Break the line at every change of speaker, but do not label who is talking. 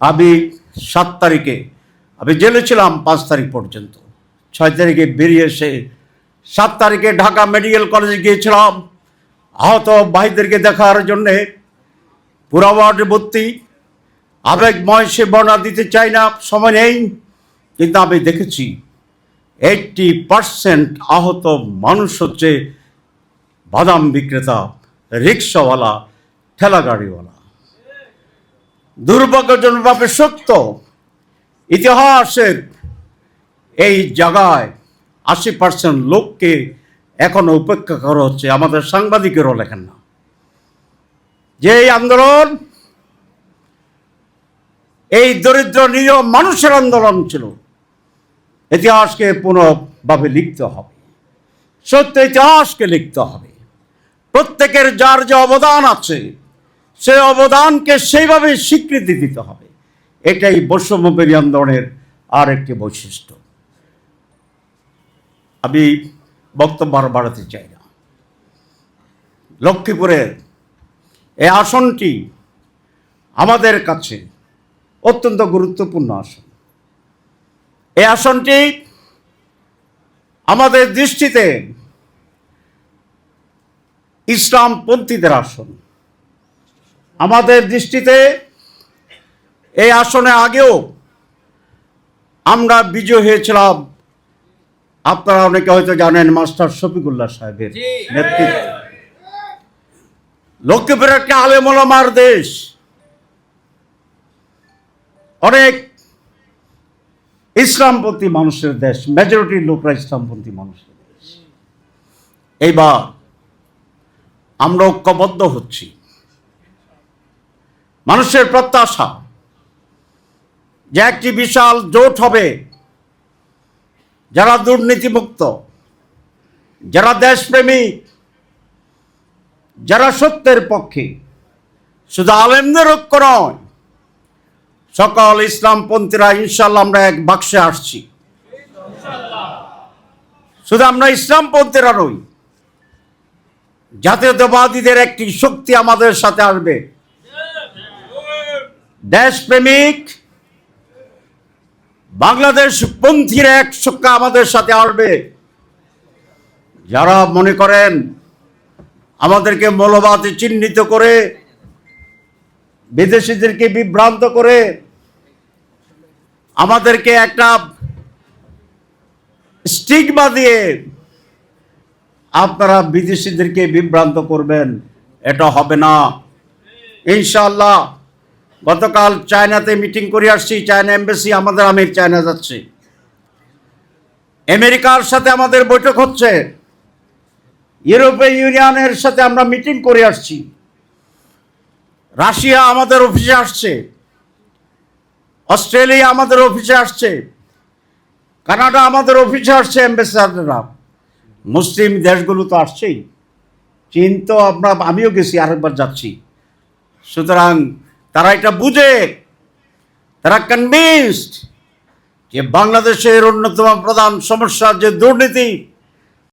আমি সাত তারিখে, আমি জেলে ছিলাম পাঁচ তারিখ পর্যন্ত। ছয় তারিখে বেরিয়ে এসে সাত তারিখে ঢাকা মেডিকেল কলেজে গিয়েছিলাম। আহত ভাইদেরকে দেখার জন্যে পুরা ওয়ার্ডে ভর্তি। আবেগময় সে বর্ণনা দিতে চাই না, সময় নেই, কিন্তু আমি দেখেছি এইটটি পার্সেন্ট আহত মানুষ হচ্ছে বাদাম বিক্রেতা, রিক্সাওয়ালা ঠেলা গাড়িওয়ালা দুর্ভাগ্যজনকভাবে সত্য। ইতিহাসের এই জায়গায় আশি পার্সেন্ট লোককে এখনও উপেক্ষা করা হচ্ছে, আমাদের সাংবাদিকেরও লেখেন না। যে এই আন্দোলন, এই দরিদ্র নিরীহ মানুষের আন্দোলন ছিল, ইতিহাসকে পুনঃভাবে লিখতে হবে। সত্য ইতিহাসকে লিখতে হবে। প্রত্যেকের যার যে অবদান আছে সে অবদানকে সেইভাবে স্বীকৃতি দিতে হবে। এটাই বৈষম্যবেরী আন্দোলনের আর একটি বৈশিষ্ট্য। আমি বক্তব্য আর বাড়াতে চাই না। লক্ষ্মীপুরের এই আসনটি আমাদের কাছে অত্যন্ত গুরুত্বপূর্ণ আসন। এই আসনটি আমাদের দৃষ্টিতে ইসলামপন্থীদের আসন। আমাদের দৃষ্টিতে এই আসনে আগেও আমরা বিজয় হয়েছিলাম। আপনারা অনেকে হয়তো জানেন মাস্টার শফিকুল্লাহ সাহেবের নেতৃত্বে। লক্ষ্মীপুর একটা আলেমলামার দেশ। অনেক ইসলামপন্থী মানুষের দেশ মেজরিটির লোকরা ইসলামপন্থী মানুষের দেশ। এইবার আমরা ঐক্যবদ্ধ হচ্ছি। মানুষের প্রত্যাশা যে একটি বিশাল জোট হবে যারা দুর্নীতিমুক্ত, যারা দেশপ্রেমী, যারা সত্যের পক্ষে, শুধু আলেমদের ঐক্য নয়, সকল ইসলামপন্থীরা ইনশাল্লাহ আমরা এক বাক্সে আসছি। শুধু আমরা ইসলামপন্থীরা নই, জাতীয়তাবাদীদের একটি শক্তি আমাদের সাথে আসবে। দেশপ্রেমিক, বাংলাদেশ পন্থীর এক শক্তি আমাদের সাথে আসবে। যারা মনে করেন আমাদেরকে মৌলবাদে চিহ্নিত করে, বিদেশিদেরকে বিভ্রান্ত করে, আমাদেরকে একটা স্টিগমা দিয়ে আপনারা বিদেশিদেরকে বিভ্রান্ত করবেন, এটা হবে না। ইনশাল্লাহ গতকাল চায়নাতে মিটিং করে আসছি, চায়না এম্বাসি আমাদের আমির চায়না যাচ্ছে। আমেরিকার সাথে আমাদের বৈঠক হচ্ছে। ইউরোপীয় ইউনিয়নের সাথে আমরা মিটিং করে আসছি। রাশিয়া আমাদের অফিসে আসছে। অস্ট্রেলিয়া আমাদের অফিসে আসছে। কানাডা আমাদের অফিসে আসছে অ্যাম্বাসাডাররা মুসলিম দেশগুলো তো আসছেই। চীন তো আমরা, আমিও গেছি আরেকবার যাচ্ছি। সুতরাং তারা এটা বুঝে তারা কনভিনসড যে বাংলাদেশের অন্যতম প্রধান সমস্যা যে দুর্নীতি